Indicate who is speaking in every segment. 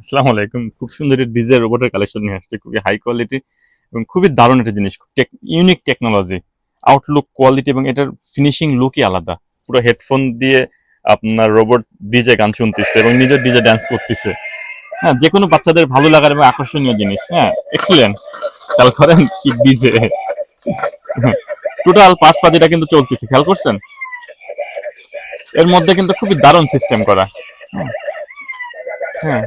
Speaker 1: আসসালামু আলাইকুম। খুব সুন্দর এই ডিজে রোবটের কালেকশন নিয়ে আসছে, খুবই হাই কোয়ালিটি এবং খুবই দারুণ একটা জিনিস ইউনিক টেকনোলজি আউটলুক কোয়ালিটি এবং এটার ফিনিশিং লুকই আলাদা। পুরো হেডফোন দিয়ে আপনার রোবট ডিজে গান শুনতেছে এবং নিজের ডিজে ড্যান্স করতেছে। হ্যাঁ যে কোনো বাচ্চাদের ভালো লাগার এবং আকর্ষণীয় জিনিস হ্যাঁ এক্সিলেন্ট খেয়াল করেন কি ডিজে টোটাল পাঁচ পাতিটা কিন্তু চলতেছে, খেয়াল করছেন? এর মধ্যে কিন্তু খুবই দারুণ সিস্টেম করা। হ্যাঁ। হ্যাঁ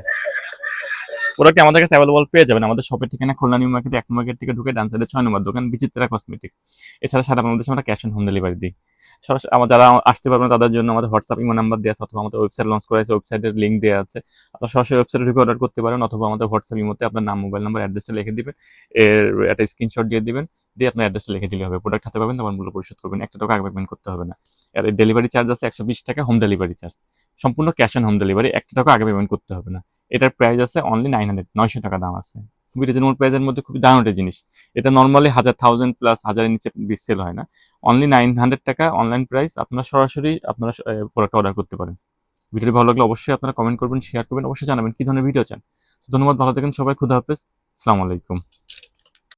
Speaker 1: প্রোডাক্ট আমাদের কাছে অ্যাভেলেবল পেয়ে যাবেন? আমাদের শপের ঠিকানা খুলনা নিউ মার্কেট এক মার্কেট থেকে ঢুকে ডান সাইডে ছয় নম্বর দোকান, বিচিত্রা কসমেটিক্স এছাড়া সারা বাংলাদেশে আমরা ক্যাশ অন হোম ডেলিভারি দিই। আমার যারা আসতে পারবেন তাদের জন্য আমাদের হোয়াটসঅ্যাপ ইমো নাম্বার দেওয়া আছে অথবা আমাদের ওয়েবসাইট লঞ্চ করা ওয়েবসাইটের লিঙ্ক দেওয়া আছে। আপনারা সরাসরি ওয়েবসাইটে ঢুকে অর্ডার করতে পারেন অথবা আমাদের হোয়াটসঅ্যাপ ইমোতে আপনার নাম মোবাইল নাম্বার অ্যাড্রেসটা লিখে দিবেন। এর একটা স্ক্রিনশট দিয়ে দিবেন, দিয়ে আপনার অ্যাড্রেসে লিখে দিলে হবে। প্রোডাক্ট হাতে পাবেন তখন মূল্য পরিশোধ করবেন। একটা টাকা আগে পেমেন্ট করতে হবে না। আর ডেলিভারি চার্জ আছে একশো বিশ টাকা হোম ডেলিভারি চার্জ সম্পূর্ণ ক্যাশ অন হোম ডেলিভারি একটা টাকা আগে পেমেন্ট করতে হবে না। এটার প্রাইস আছে অনলি নাইন হান্ড্রেড নয়শো টাকা দাম আছে। খুবই রিজনেবল প্রাইসের মধ্যে খুবই দারুণ একটা জিনিস। এটা নর্মালি হাজার থাউজেন্ড প্লাস হাজারের নিচে সেল হয় না। অনলি নাইন হান্ড্রেড টাকা অনলাইন প্রাইস আপনারা সরাসরি আপনারা প্রোডাক্ট অর্ডার করতে পারেন। ভিডিওটি ভালো লাগলে অবশ্যই আপনারা কমেন্ট করবেন শেয়ার করবেন, অবশ্যই জানাবেন কী ধরনের ভিডিও চান। ধন্যবাদ, ভালো থাকেন সবাই, খুদা হাফেজ, আসসালামু আলাইকুম।